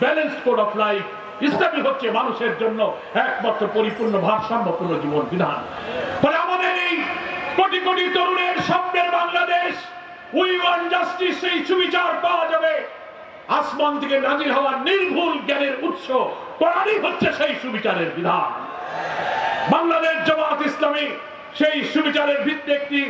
Balance code of life ইসলামী হচ্ছে মানুষের জন্য একমাত্র পরিপূর্ণ, ভারসাম্যপূর্ণ জীবন, বিধান। ফলে আমাদের এই কোটি কোটি তরুণের স্বপ্নের বাংলাদেশ সেই সুবিচারের বিধান। বাংলাদেশ সেই সুবিচারের একটি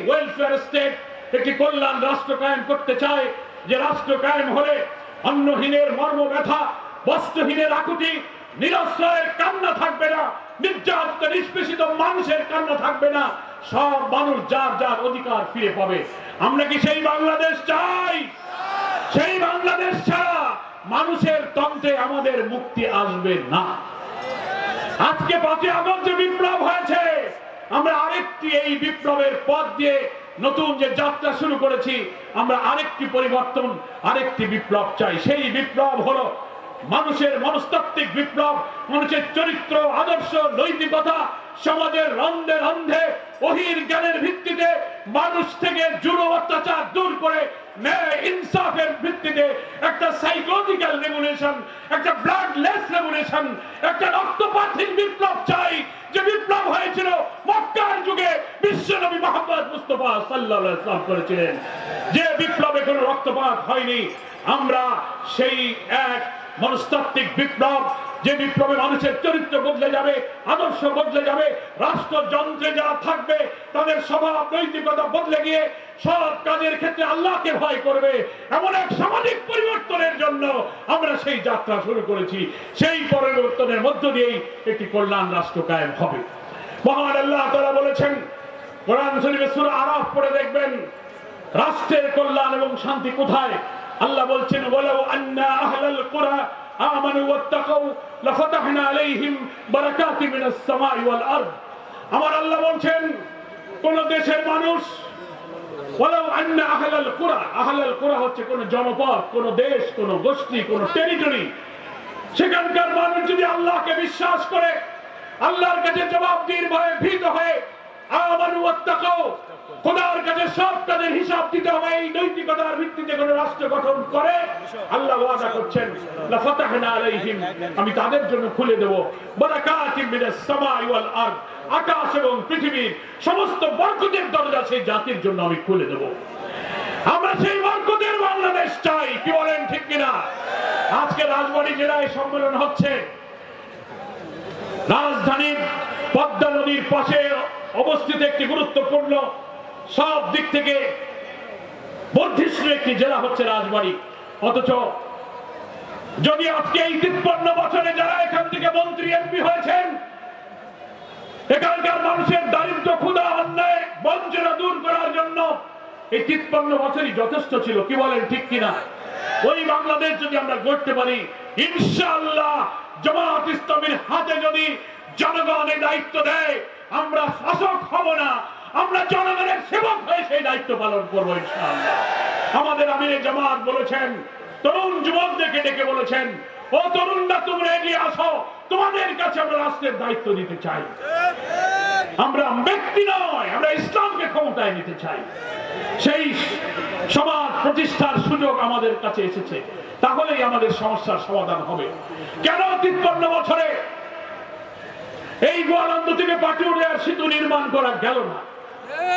একটি কল্যাণ রাষ্ট্র করতে চায়। যে রাষ্ট্র কায়েম হলে অন্নহীনের মর্ম ব্যথা বস্ত্রহীনের আকুতি নিরশ্রয়ের কান্না থাকবে না, নির্যাতিত, নিষ্পেষিত মানুষের কান্না থাকবে না, সব মানুষ যার যার অধিকার ফিরে পাবে। আমরা কি সেই বাংলাদেশ চাই? সেই বাংলাদেশ ছাড়া মানুষের তন্ত্রে আমাদের মুক্তি আসবে না। আজকে পাঁচই আগস্ট বিপ্লব হয়েছে, আমরা আরেকটি এই বিপ্লবের পথ দিয়ে নতুন যে যাত্রা শুরু করেছি, আমরা আরেকটি পরিবর্তন, আরেকটি বিপ্লব চাই। সেই বিপ্লব হলো মানুষের মনস্তাত্ত্বিক বিপ্লব, মানুষের চরিত্র, আদর্শ, নৈতিকতা, সমাজের রন্ধে রন্ধে, অহির জ্ঞানের ভিত্তিতে মানুষ থেকে জুড়ো অত্যাচার দূর করে ন্যায়, ইনসাফের ভিত্তিতে একটা সাইকোলজিক্যাল রেগুলেশন একটা ব্লাডলেস রেগুলেশন একটা রক্তপাতহীন বিপ্লব চাই। সাল্লাল্লাহু আলাইহি ওয়াসাল্লাম করেছিলেন। যে বিপ্লবে কোনো রক্তপাত হয়নি, আমরা সেই এক মনস্তাত্ত্বিক বিপ্লব, যে বিপ্লবে মানুষের চরিত্র বদলে যাবে, আদর্শ বদলে যাবে, রাষ্ট্রযন্ত্রে যারা থাকবে, তাদের স্বভাব, নৈতিকতা বদলে গিয়ে সব কাজের ক্ষেত্রে আল্লাহকে ভয় করবে। এমন এক সামাজিক পরিবর্তনের জন্য আমরা সেই যাত্রা শুরু করেছি। সেই পরিবর্তনের মধ্য দিয়েই একটি কল্যাণ রাষ্ট্র কায়েম হবে। মহান আল্লাহ তারা বলেছেন কোরআন শরীফে সূরা আরাফ পড়ে দেখবেন, রাষ্ট্রের কল্যাণ এবং শান্তি কোথায়? আল্লাহ বলছেন, ওয়ালাউ আন্না আহলাল কুরা আমানু ওয়াত্তাকাউ, লাফাতাহনা আলাইহিম বারাকাতিন মিনাস সামাই ওয়াল আরদ। আমার আল্লাহ বলছেন, কোন দেশের মানুষ, ওয়ালাউ আন্না আহলাল কুরা আহলাল কুরা হচ্ছে কোন জনপদ, কোন দেশ, কোন গোষ্ঠী, কোন টেরিটরি সেখানকার মানুষ যদি আল্লাহকে বিশ্বাস করে, আল্লাহর কাছে জবাবদিহির ভয়ে ভীত হয়ে খোদার কাছে সব তাদের হিসাব দিতে হবে, এই নৈতিকতার ভিত্তিতে কোন রাষ্ট্র গঠন করে। আল্লাহ ওয়াদা করছেন আলাইহিম আমি তাদের জন্য খুলে দেব। বারাকাতিন মিনাস সামাই ওয়াল আরদ আকাশ এবং পৃথিবীর সমস্ত বরকতের দরজা সেই জাতির জন্য আমি খুলে দেব। আমরা সেই বরকতের বাংলাদেশ চাই, কি বলেন ঠিক কিনা? আজকে রাজবাড়ী জেলায় সম্মেলন হচ্ছে। রাজধানীর পদ্মা নদীর পাশে অবস্থিত একটি গুরুত্বপূর্ণ সব দিক থেকে বর্ধিষ্ণু একটি জেলা হচ্ছে রাজবাড়ী। অথচ যদি আজকে এই তিপ্পান্ন বছরে যারা এখান থেকে মন্ত্রী, এমপি হয়েছেন, এখানকার মানুষের দারিদ্র, ক্ষুধা, অন্যায়, বঞ্চনা দূর করার জন্য এই তিপ্পান্ন বছরই যথেষ্ট ছিল, কি বলেন ঠিক কিনা? ওই বাংলাদেশ যদি আমরা গড়তে পারি, ইনশাআল্লাহ জামাত ইসলামের হাতে যদি জনগণ দায়িত্ব দেয় আমরা শাসক হব না। আমরা জনগণের সেবক হয়ে সেই দায়িত্ব পালন করব, ইনশাআল্লাহ। আমাদের আমিরে জামাত বলেছেন, তরুণ যুবকদেরকে ডেকে বলেছেন, ও তরুণরা, তোমরা এগিয়ে আসো। তোমাদের কাছে আমরা রাষ্ট্রের দায়িত্ব দিতে চাই। আমরা ব্যক্তি নয়, আমরা ইসলামকে ক্ষমতায় নিতে চাই। সেই সমাজ প্রতিষ্ঠার সুযোগ আমাদের কাছে এসেছে। তাহলেই আমাদের সমস্যার সমাধান হবে। কেন তিপ্পান্ন বছরে এই গোয়ালন্দ থেকে পাটুরিয়ার সেতু নির্মাণ করা গেল না।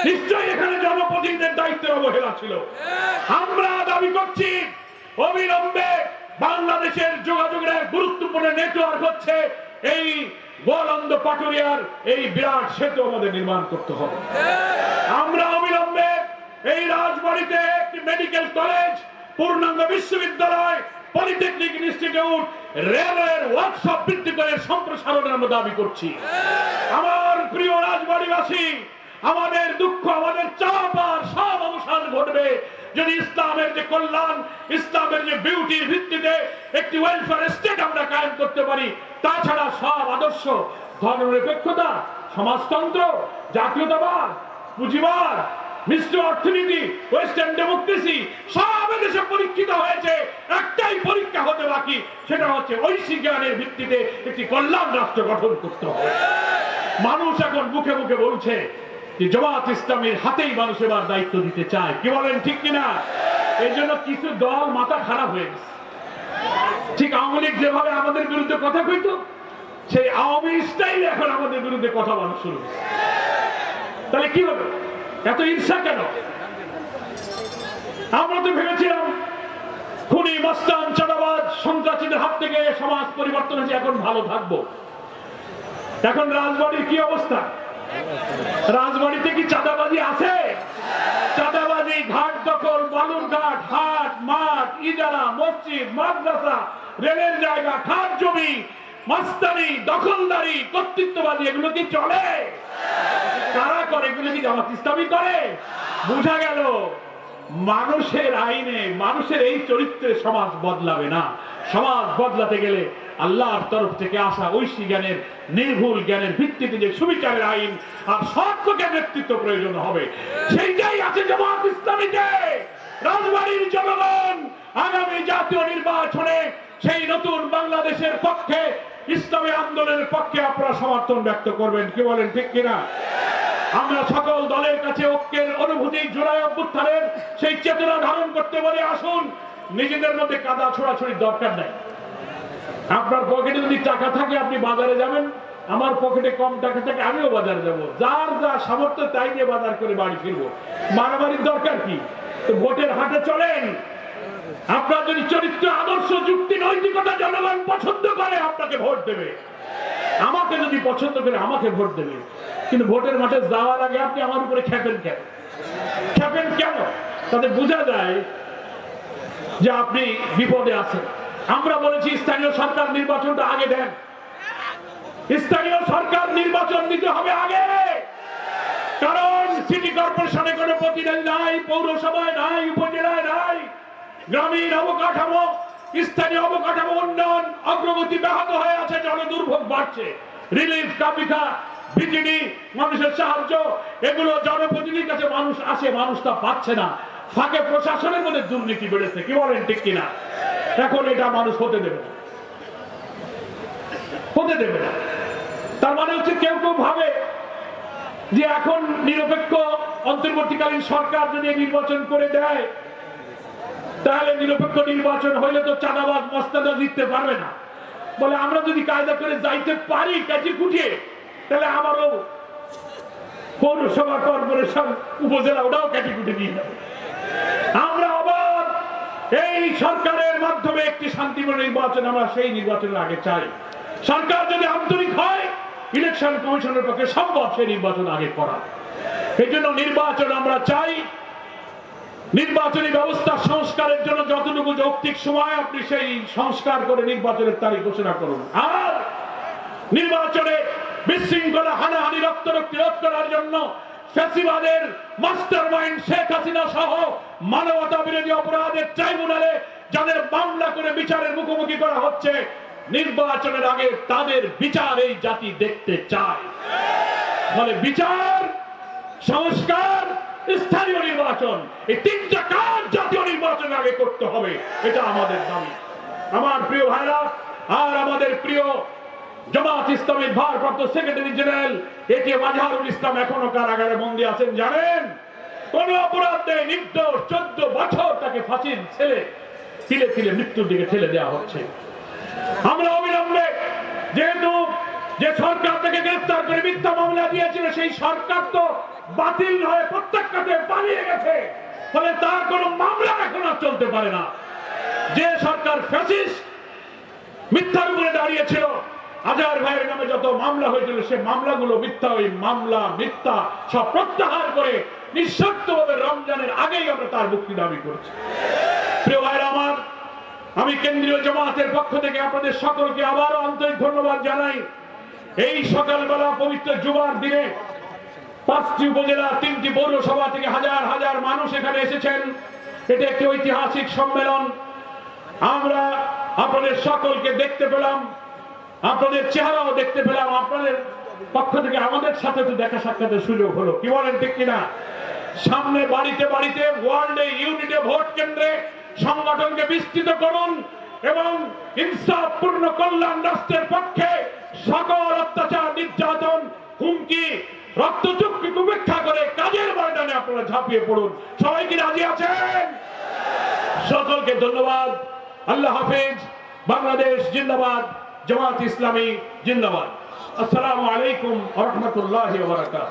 নিশ্চয়ই এখানে জনপ্রতিনিধিদের দায়িত্বের অবহেলা ছিল। আমরা দাবি করছি অবিলম্বে বাংলাদেশের যোগাযোগের এক গুরুত্বপূর্ণ নেটওয়ার্ক হচ্ছে এই গোয়ালন্দ পাটুরিয়ার এই বিরাট সেতু আমাদের নির্মাণ করতে হবে। আমরা অবিলম্বে এই রাজবাড়িতে একটি মেডিকেল কলেজ পূর্ণাঙ্গ বিশ্ববিদ্যালয় পলিটেকনিক ইনস্টিটিউট রেলওয়ের ওয়ার্কশপ বৃদ্ধি করে সম্প্রসারণের আমরা দাবি করছি। আমার প্রিয় রাজবাড়িবাসী, আমাদের দুঃখ, আমাদের চাপ আর সব অবসান ঘটবে যদি ইসলামের যে কল্যাণ, ইসলামের যে বিউটির ভিত্তিতে একটি ওয়েলফেয়ার স্টেট আমরা কায়েম করতে পারি, তাছাড়া সব আদর্শ, ধর্মনিরপেক্ষতা, সমাজতন্ত্র, জাতীয়তাবাদ, পুঁজিবাদ মিশ্র অর্থনীতি ওয়েস্টার্ন ডেমোক্রেসি, সব দেশে পরীক্ষিত হয়েছে। একটাই পরীক্ষা হতে বাকি, সেটা হচ্ছে ঐশী জ্ঞানের ভিত্তিতে একটি কল্যাণ রাষ্ট্র গঠন করতে হবে। মানুষ এখন মুখে মুখে বলছে যে জমাত ইসলামের হাতেই মানুষ এবার দায়িত্ব দিতে চায়। কি বলেন, ঠিক কিনা? এই জন্য কিছু দল মাথা খারাপ হয়ে গেছে। ঠিক আওয়ামী লীগ যেভাবে আমাদের বিরুদ্ধে কথা কইতো, সেই আওয়ামী স্টাইল এখন আমাদের বিরুদ্ধে কথা বলা শুরু। তাহলে কি হবে? এত ঈর্ষা কেন? আমরা তো ভেবেছিলাম, খুনি মস্তান চাঁদাবাজ, সন্ত্রাসীদের হাত থেকে সমাজ পরিবর্তন হয়েছে, এখন ভালো থাকব। এখন রাজবাড়ির কি অবস্থা? রাজবাড়িতে কি চাঁদাবাজি আছে? চাঁদাবাজি, ঘাট দখল, বালুর ঘাট, হাট, মাঠ, ইজারা, মসজিদ, মাদ্রাসা, রেলের জায়গা খাট জমি, মাস্তানি, দখলদারি, কর্তৃত্ববাদী, এগুলো কি চলে? কারা করে এগুলো কি জামাত ইসলামী করে? বোঝা গেল, মানুষের আইনে, মানুষের এই চরিত্রে সমাজ বদলাবে না। সমাজ বদলাতে গেলে আল্লাহর তরফ থেকে আসা ঐশী জ্ঞানের, নির্ভুল জ্ঞানের ভিত্তিতে যে সুবিচারের আইন আর সত্যকে নেতৃত্ব প্রয়োজন হবে, সেইটাই আছে জামাত ইসলামীতে। রাজবাড়ির জনগণ আগামী জাতীয় নির্বাচনে সেই নতুন বাংলাদেশের পক্ষে ইসলামী আন্দোলনের পক্ষে আপনারা সমর্থন ব্যক্ত করবেন, কি বলেন, ঠিক কিনা? আমরা সকল দলের কাছে ঐক্যের অনুভূতি জোড়ায় অভ্যুত্থানের সেই চেতনা ধারণ করতে বলে, আসুন, নিজেদের মধ্যে কাদা ছোড়াছড়ির দরকার নাই। আপনার পকেটে যদি টাকা থাকে, আপনি বাজারে যাবেন, আমার পকেটে কম টাকা থাকে, আমিও বাজারে যাব। যার যা সামর্থ্য, তাই নিয়ে বাজার করে বাড়ি ফিরবো। মারামারির দরকার কি? তো ভোটের হাটে চলেন আপনার যদি চরিত্র, আদর্শ, যুক্তি, নৈতিকতা জনগণ পছন্দ করে, আপনাকে ভোট দেবে। আমাকে যদি পছন্দ করে, আমাকে ভোট দেবে। কিন্তু ভোটের মাঠে যাওয়ার আগে আপনি আমার উপরে খেপেন কেন? খেপেন কেন? তাতে বোঝা যায় যে আপনি বিপদে আছেন। আমরা বলেছি, স্থানীয় সরকার নির্বাচনটা আগে দেন। স্থানীয় সরকার নির্বাচন দিতে হবে আগে। কারণ সিটি কর্পোরেশনে কোনো প্রতিনিধি নাই, পৌরসভায় নাই, উপজেলায় নাই। গ্রামীণ অবকাঠামো, স্থানীয় অবকাঠামো উন্নয়ন অগ্রগতি ব্যাহত হয়ে আছে জনদুর্ভোগ বাড়ছে। রিলিফ কাপিকা বিজিডি মানুষের সাহায্য, এগুলো জনপ্রতিনিধির কাছে মানুষ আসে, মানুষ তা পাচ্ছে না। ফাঁকে প্রশাসনের মধ্যে দুর্নীতি বেড়েছে, কি বলেন ঠিক কিনা? এখন এটা মানুষ হতে দেবে না। হতে দেবে না। তার মানে হচ্ছে কেউ কেউ ভাবে যে এখন নিরপেক্ষ, অন্তর্বর্তীকালীন সরকার যদি নির্বাচন করে দেয় তাহলে নিরপেক্ষ নির্বাচন হইলে তো চাঁদাবাজ মস্তাদা জিততে পারবে না। বলে, আমরা যদি কায়দা করে যাইতে পারি কাজে কুটিয়ে, তাহলে আমারও পৌরসভা কর্পোরেশন উপজেলা ওটাও কেটে কুটে দিয়ে যাবে আমরা আবার এই সরকারের মাধ্যমে একটি শান্তিপূর্ণ নির্বাচন আমরা সেই নির্বাচনের আগে চাই। সরকার যদি আন্তরিক হয়, ইলেকশন কমিশনের পক্ষে সম্ভব সেই নির্বাচন আগে করা। এই জন্য নির্বাচন আমরা চাই। নির্বাচনী ব্যবস্থা সংস্কারের জন্য যতটুকু যৌক্তিক সময় আপনি সেই সংস্কার করে নির্বাচনের তারিখ ঘোষণা করুন। আর নির্বাচনে বিশৃঙ্খলা, হানাহানি, রক্তরক্তি রোধ করার জন্য মাস্টার মাইন্ড শেখ হাসিনা সহ মানবতা বিরোধী অপরাধের ট্রাইব্যুনালে যাদের মামলা করে বিচারের মুখোমুখি করা হচ্ছে, নির্বাচনের আগে তাদের বিচার এই জাতি দেখতে চায়। ফলে বিচার, সংস্কার স্থানীয় নির্বাচন। এই তিনটা কাজ জাতীয় নির্বাচন আগে করতে হবে, এটা আমাদের দাবি। আমার প্রিয় ভাইরা, আর আমাদের প্রিয় জামাত ইসলামের ভারপ্রাপ্ত সেক্রেটারি জেনারেল এটি মাঝারুল ইসলাম এখনও কারাগারে বন্দী আছেন, জানেন? কোন অপরাধ নেই, নির্দোষ, চোদ্দ বছর তাকে ফাঁসির ছেলে, তিলে তিলে মৃত্যুর দিকে ঠেলে দেওয়া হচ্ছে। আমরা অবিলম্বে, যেহেতু যে সরকার থেকে গ্রেফতার করে মিথ্যা মামলা দিয়েছিল, সেই সরকার তো বাতিল হয়ে প্রত্যাখ্যাতে পালিয়ে গেছে। ফলে তার কোনো মামলা এখন আর চলতে পারে না। যে সরকার ফ্যাসিস্ট মিথ্যার উপরে দাঁড়িয়েছিল আজার ভাইয়ের নামে যত মামলা হয়েছিল, সে মামলাগুলো মিথ্যা, ওই মামলা, মিথ্যা, সব প্রত্যাহার করে নিঃশর্তভাবে রমজানের আগেই আমরা তার মুক্তি দাবি করছি। প্রিয় ভাইরা আমার, আমি কেন্দ্রীয় জামাতের পক্ষ থেকে আপনাদের সকলকে আবারও আন্তরিক ধন্যবাদ জানাই। এই সকালবেলা পবিত্র জুমার দিনে পাঁচটি উপজেলা, তিনটি পৌরসভা থেকে হাজার হাজার মানুষ এখানে এসেছেন। এটা একটি ঐতিহাসিক সম্মেলন। আমরা আপনাদের সকলকে দেখতে পেলাম, আপনাদের চেহারাও দেখতে পেলাম, আপনাদের পক্ষ থেকে আমাদের সাথে তো দেখা সাক্ষাতের সুযোগ হলো। কি বলেন, ঠিক কিনা? সামনে বাড়িতে বাড়িতে, ওয়ার্ল্ডে ইউনিটে ভোট কেন্দ্রে সংগঠনকে বিস্তৃত করুন এবং ইনসাফপূর্ণ কল্যাণ রাষ্ট্রের পক্ষে সকল অত্যাচার, নির্যাতন, হুমকি রক্তচুক্তি উপেক্ষা করে কাজের ময়দানে আপনারা ঝাঁপিয়ে পড়ুন। সবাই কি রাজি আছেন? সকলকে ধন্যবাদ। আল্লাহ হাফেজ। বাংলাদেশ জিন্দাবাদ। জামাত ইসলামী জিন্দাবাদ। আসসালামু আলাইকুম রহমতুল্লাহ বারাকাত